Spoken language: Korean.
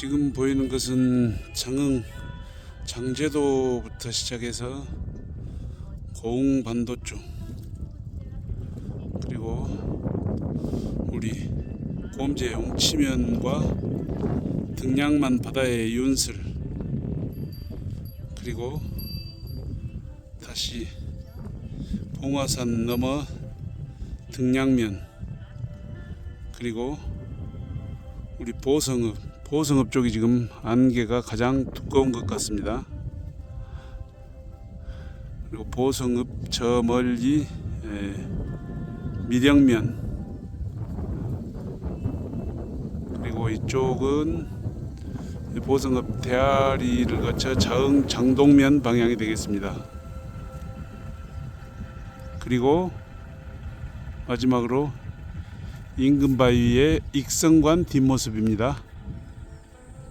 지금 보이는 것은 장흥 장제도부터 시작해서 고흥반도 쪽 그리고 우리 곰제 용치면과 등량만 바다의 윤슬 그리고 다시 봉화산 넘어 등량면 그리고 우리 보성읍 보성읍 쪽이 지금 안개가 가장 두꺼운 것 같습니다. 그리고 보성읍 저 멀리 에, 밀양면 그리고 이쪽은 보성읍 대아리를 거쳐 자흥 장동면 방향이 되겠습니다. 그리고 마지막으로 인근바위의 익성관 뒷모습입니다.